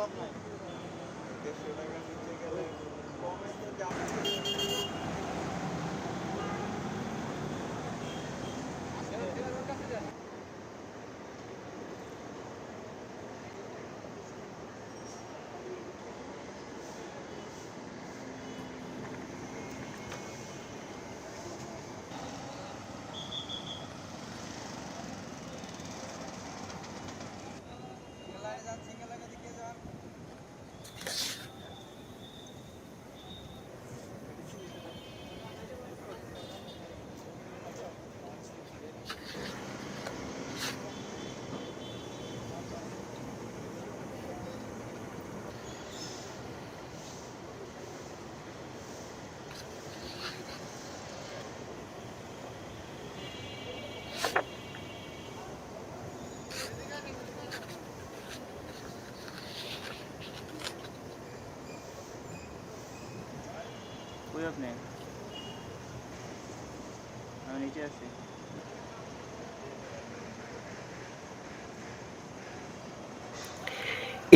অভাব নয় দেড়শো টাকা নিচে গেলে কমে তো যাবে কই আপনি? আমি নিচে আছি।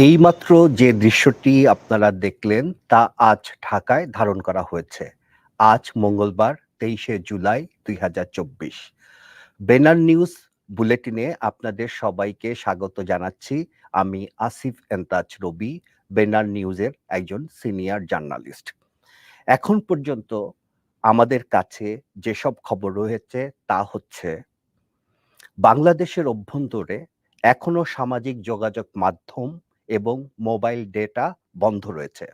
এইমাত্র যে দৃশ্যটি আপনারা দেখলেন, তা আজ ঢাকায় ধারণ করা হয়েছে। আজ মঙ্গলবার, তেইশে জুলাই দুই হাজার চব্বিশ। বেনার নিউজ বুলেটিনে আপনাদের সবাইকে স্বাগত জানাচ্ছি। আমি আসিফ এন্তাজ রবি, বেনার নিউজের একজন সিনিয়র জার্নালিস্ট। এখন পর্যন্ত আমাদের কাছে যেসব খবর রয়েছে তা হচ্ছে, বাংলাদেশের অভ্যন্তরে এখনও সামাজিক যোগাযোগ মাধ্যম এবং মোবাইল ডেটা বন্ধ রয়েছে।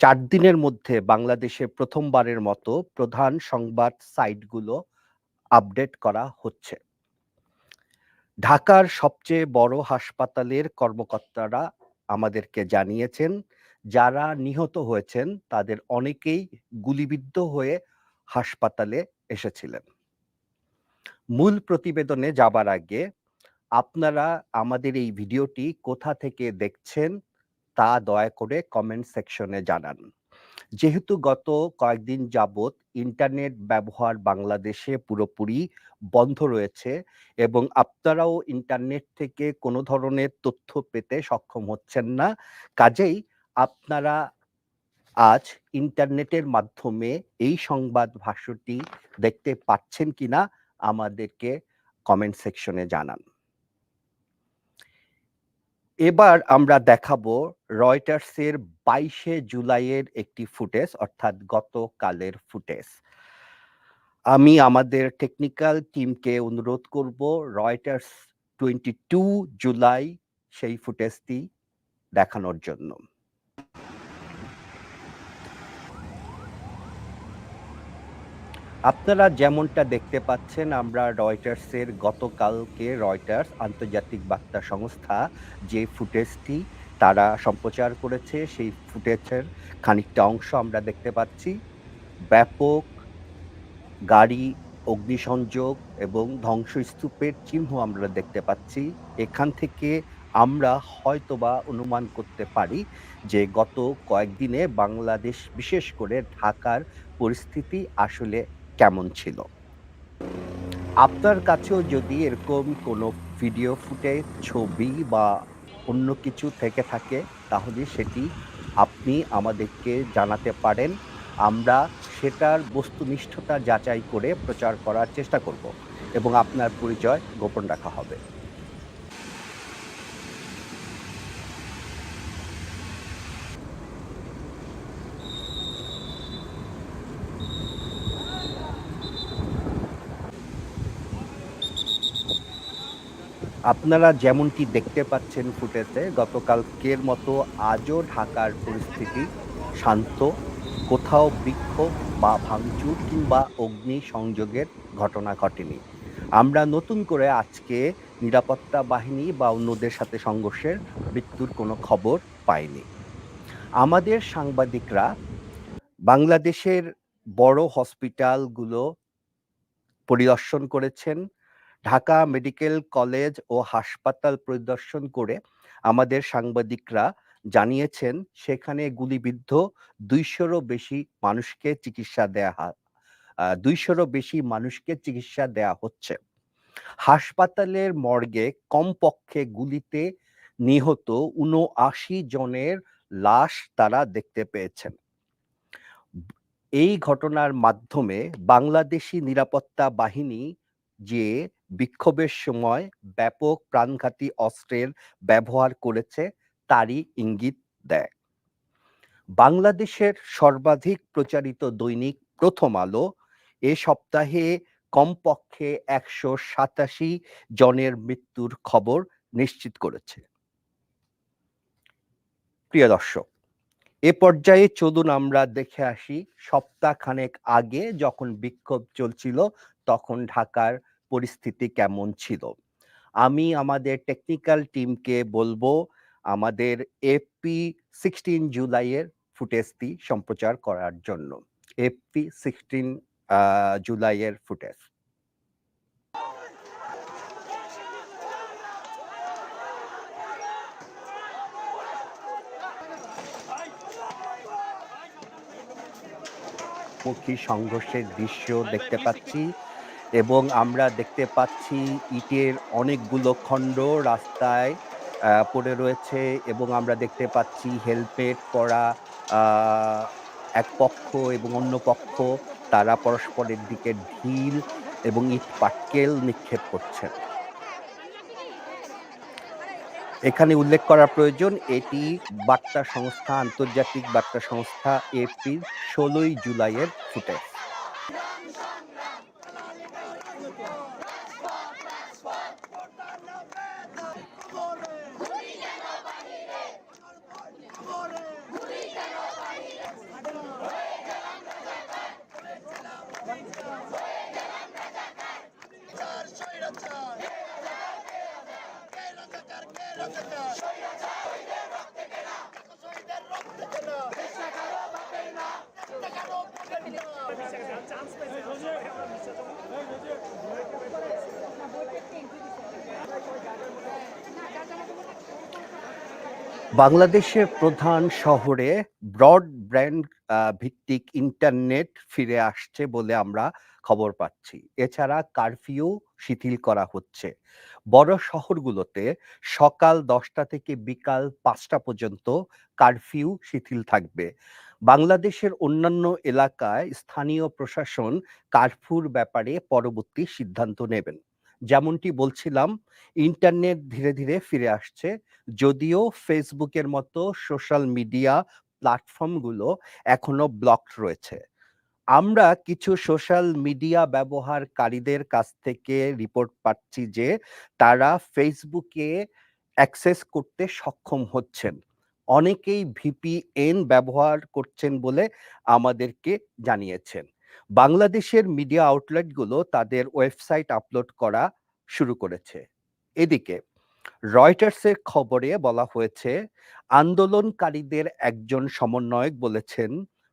চার দিনের মধ্যে বাংলাদেশে প্রথমবারের মতো প্রধান সংবাদ সাইটগুলো আপডেট করা হচ্ছে। ঢাকার সবচেয়ে বড় হাসপাতালের কর্মকর্তারা আমাদেরকে জানিয়েছেন যারা নিহত হয়েছেন, তাদের অনেকেই গুলিবিদ্ধ হয়ে হাসপাতালে এসেছিলেন। মূল প্রতিবেদনে যাবার আগে আপনারা আমাদের এই ভিডিওটি কোথা থেকে দেখছেন, তা দয়া করে কমেন্ট সেকশনে জানান। যেহেতু গত কয়েকদিন যাবৎ ইন্টারনেট ব্যবহার বাংলাদেশে পুরোপুরি বন্ধ রয়েছে এবং আপনারাও ইন্টারনেট থেকে কোনো ধরনের তথ্য পেতে সক্ষম হচ্ছেন না, কাজেই আপনারা আজ ইন্টারনেটের মাধ্যমে এই সংবাদ ভাষ্যটি দেখতে পাচ্ছেন কিনা আমাদেরকে কমেন্ট সেকশনে জানান। এবার আমরা দেখাবো রয়টার্সের বাইশে জুলাইয়ের একটি ফুটেজ, অর্থাৎ গতকালের ফুটেজ। আমি আমাদের টেকনিক্যাল টিমকে অনুরোধ করব রয়টার্স টোয়েন্টি টু জুলাই সেই ফুটেজটি দেখানোর জন্য। আপনারা যেমনটা দেখতে পাচ্ছেন, আমরা রয়টার্সের গতকালকে রয়টার্স আন্তর্জাতিক বার্তা সংস্থা যে ফুটেজটি তারা সম্প্রচার করেছে, সেই ফুটেজের খানিকটা অংশ আমরা দেখতে পাচ্ছি। ব্যাপক গাড়ি, অগ্নিসংযোগ এবং ধ্বংসস্তূপের চিহ্ন আমরা দেখতে পাচ্ছি। এখান থেকে আমরা হয়তোবা অনুমান করতে পারি যে গত কয়েকদিনে বাংলাদেশ, বিশেষ করে ঢাকার পরিস্থিতি আসলে কেমন ছিল? আপনার কাছেও যদি এরকম কোনো ভিডিও ফুটেজ ছবি বা অন্য কিছু থেকে থাকে, তাহলে সেটি আপনি আমাদেরকে জানাতে পারেন। আমরা সেটার বস্তুনিষ্ঠতা যাচাই করে প্রচার করার চেষ্টা করব এবং আপনার পরিচয় গোপন রাখা হবে। আপনারা যেমনটি দেখতে পাচ্ছেন ফুটেজে, গতকালকের মতো আজও ঢাকার পরিস্থিতি শান্ত। কোথাও বিক্ষোভ বা ভাঙচুর কিংবা অগ্নি সংযোগের ঘটনা ঘটেনি। আমরা নতুন করে আজকে নিরাপত্তা বাহিনী বা অন্যদের সাথে সংঘর্ষের মৃত্যুর কোনো খবর পাইনি। আমাদের সাংবাদিকরা বাংলাদেশের বড় হসপিটালগুলো পরিদর্শন করেছেন। ঢাকা মেডিকেল কলেজ ও হাসপাতাল পরিদর্শন করে আমাদের সাংবাদিকরা জানিয়েছেন, সেখানে গুলিবিদ্ধ দুইশোরও বেশি মানুষকে চিকিৎসা দেয়া দুইশোরও বেশি মানুষকে চিকিৎসা দেয়া হচ্ছে। হাসপাতালের মর্গে কমপক্ষে গুলিতে নিহত উনআশি জনের লাশ তারা দেখতে পেয়েছেন। এই ঘটনার মাধ্যমে বাংলাদেশি নিরাপত্তা বাহিনী যে বিক্ষোভের সময় ব্যাপক প্রাণঘাতী অস্ত্রের ব্যবহার করেছে তারই ইঙ্গিত দেয়। বাংলাদেশের সর্বাধিক প্রচারিত দৈনিক প্রথম আলো এ সপ্তাহে কমপক্ষে একশো সাতাশি জনের মৃত্যুর খবর নিশ্চিত করেছে। প্রিয় দর্শক, এ পর্যায়ে চলুন আমরা দেখে আসি সপ্তাহখানেক আগে যখন বিক্ষোভ চলছিল তখন ঢাকার পরিস্থিতি কেমন ছিল? আমি আমাদের টেকনিক্যাল টিমকে বলব আমাদের এপি সিক্সটিন জুলাইয়ের ফুটেজটি সম্প্রচার করার জন্য। এপি সিক্সটিন জুলাইয়ের ফুটেজ সংঘর্ষের দৃশ্য দেখতে পাচ্ছি। এবং আমরা দেখতে পাচ্ছি ইটের অনেকগুলো খণ্ড রাস্তায় পড়ে রয়েছে এবং আমরা দেখতে পাচ্ছি হেলমেট পরা এক পক্ষ এবং অন্য পক্ষ, তারা পরস্পরের দিকে ঢিল এবং ইট পাটকেল নিক্ষেপ করছেন। এখানে উল্লেখ করা প্রয়োজন, এটি বার্তা সংস্থা, আন্তর্জাতিক বার্তা সংস্থা এপির ষোলোই জুলাইয়ের ফুটেজ। বাংলাদেশের প্রধান শহরে ব্রডব্যান্ড ভিত্তিক ইন্টারনেট ফিরে আসছে বলে আমরা খবর পাচ্ছি। এছাড়া কারফিউ শিথিল করা হচ্ছে। বড় শহরগুলোতে সকাল দশটা থেকে বিকাল পাঁচটা পর্যন্ত কারফিউ শিথিল থাকবে। বাংলাদেশের অন্যান্য এলাকায় স্থানীয় প্রশাসন কারফিউর ব্যাপারে পরবর্তী সিদ্ধান্ত নেবেন। যেমনটি বলছিলাম, ইন্টারনেট ধীরে ধীরে ফিরে আসছে। যদিও ফেসবুকের মতো সোশ্যাল মিডিয়া প্ল্যাটফর্মগুলো এখনও ব্লকড রয়েছে। আমরা কিছু সোশ্যাল মিডিয়া ব্যবহারকারীদের কাছ থেকে রিপোর্ট পাচ্ছি যে, তারা ফেসবুকে অ্যাক্সেস করতে সক্ষম হচ্ছেন। অনেকেই ভিপিএন ব্যবহার করছেন বলে আমাদেরকে জানিয়েছেন। বাংলাদেশের মিডিয়া আউটলেটগুলো তাদের ওয়েবসাইট আপলোড করা শুরু করেছে। এদিকে, রয়টার্সের খবরে বলা হয়েছে, আন্দোলনকারীদের একজন সমন্বয়ক বলেছেন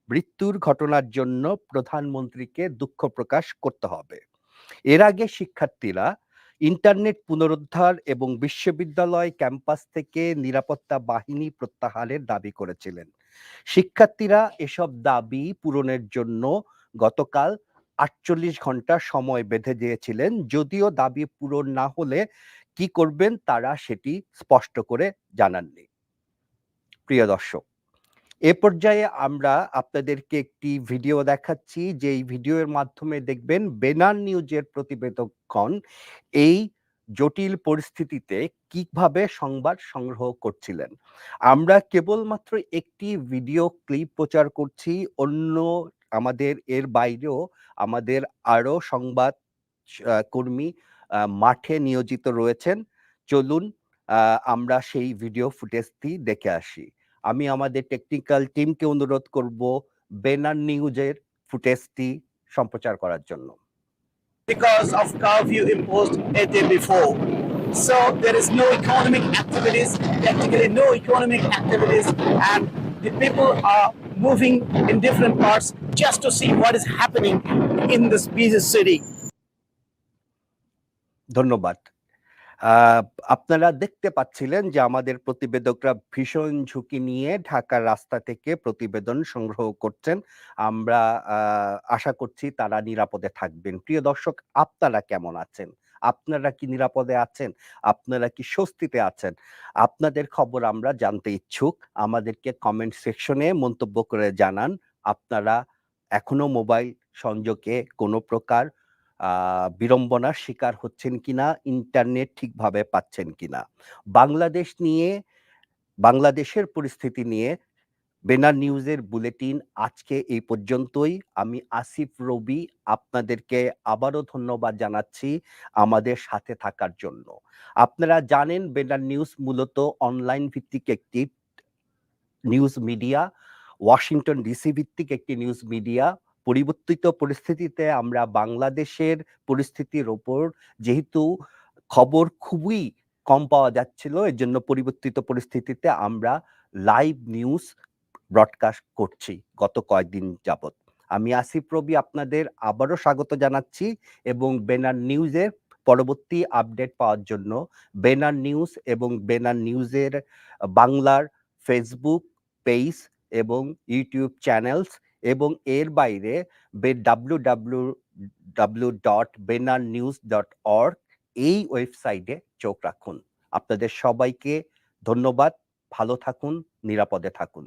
মৃত্যুর ঘটনার জন্য প্রধানমন্ত্রীকে দুঃখ প্রকাশ করতে হবে। এর আগে শিক্ষার্থীরা ইন্টারনেট পুনরুদ্ধার এবং বিশ্ববিদ্যালয় ক্যাম্পাস থেকে নিরাপত্তা বাহিনী প্রত্যাহারের দাবি করেছিলেন। শিক্ষার্থীরা এসব দাবি পূরণের জন্য গতকাল আটচল্লিশ ঘণ্টা সময় বেঁধে দিয়েছিলেন, যদিও দাবি পূরণ না হলে কি করবেন তারা সেটি স্পষ্ট করে জানাননি। প্রিয় দর্শক এ পর্যায়ে আমরা আপনাদেরকে একটি ভিডিও দেখাচ্ছি যে এই ভিডিওর মাধ্যমে দেখবেন বেনার নিউজের প্রতিবেদকগণ এই জটিল পরিস্থিতিতে কীভাবে সংবাদ সংগ্রহ করছিলেন। আমরা কেবলমাত্র একটি ভিডিও ক্লিপ প্রচার করছি, অন্য আমাদের এর বাইরেও আমাদের আরও সংবাদ কর্মী মাঠে নিয়োজিত রয়েছেন। চলুন আমরা সেই ভিডিও ফুটেজটি দেখে আসি। আমি আমাদের টেকনিক্যাল টিমকে অনুরোধ করব বেনার নিউজের ফুটেজটি সম্প্রচার করার জন্য because of curfew imposed a day before. So there is no economic activities, practically no economic activities, and the people are moving in different parts just to see what is happening in this busy city. ধন্যবাদ আপনারা দেখতে পাচ্ছিলেন যে, আমাদের প্রতিবেদকরা ভীষণ ঝুঁকি নিয়ে ঢাকার রাস্তা থেকে প্রতিবেদন সংগ্রহ করছেন। আমরা আশা করছি তারা নিরাপদে থাকবেন। প্রিয় দর্শক, আপনারা কেমন আছেন? আপনারা কি নিরাপদে আছেন? আপনারা কি স্বস্তিতে আছেন? আপনাদের খবর আমরা জানতে ইচ্ছুক। আমাদেরকে কমেন্ট সেকশনে মন্তব্য করে জানান। আপনারা এখনও মোবাইল সংযোগে কোনো প্রকার বিড়ম্বনার শিকার হচ্ছেন কিনা, ইন্টারনেট ঠিকভাবে পাচ্ছেন কিনা। বাংলাদেশ নিয়ে, বাংলাদেশের পরিস্থিতি নিয়ে বেনার নিউজের বুলেটিন আজকে এই পর্যন্তই। আমি আসিফ রবি, আপনাদেরকে আবারও ধন্যবাদ জানাচ্ছি আমাদের সাথে থাকার জন্য। আপনারা জানেন বেনার নিউজ মূলত অনলাইন ভিত্তিক একটি নিউজ মিডিয়া, ওয়াশিংটন ডিসি ভিত্তিক একটি নিউজ মিডিয়া। পরিবর্তিত পরিস্থিতিতে আমরা বাংলাদেশের পরিস্থিতির ওপর যেহেতু খবর খুবই কম পাওয়া যাচ্ছিল এর জন্য পরিবর্তিত পরিস্থিতিতে আমরা লাইভ নিউজ ব্রডকাস্ট করছি গত কয়েকদিন যাবৎ। আমি আসিফ রবি আপনাদের আবারও স্বাগত জানাচ্ছি এবং বেনার নিউজের পরবর্তী আপডেট পাওয়ার জন্য। বেনার নিউজ এবং বেনার নিউজের বাংলার ফেসবুক পেজ এবং ইউটিউব চ্যানেলস এবং এর বাইরে W W W dot Benar news dot org এই ওয়েবসাইটে চোখ রাখুন। আপনাদের সবাইকে ধন্যবাদ। ভালো থাকুন, নিরাপদে থাকুন।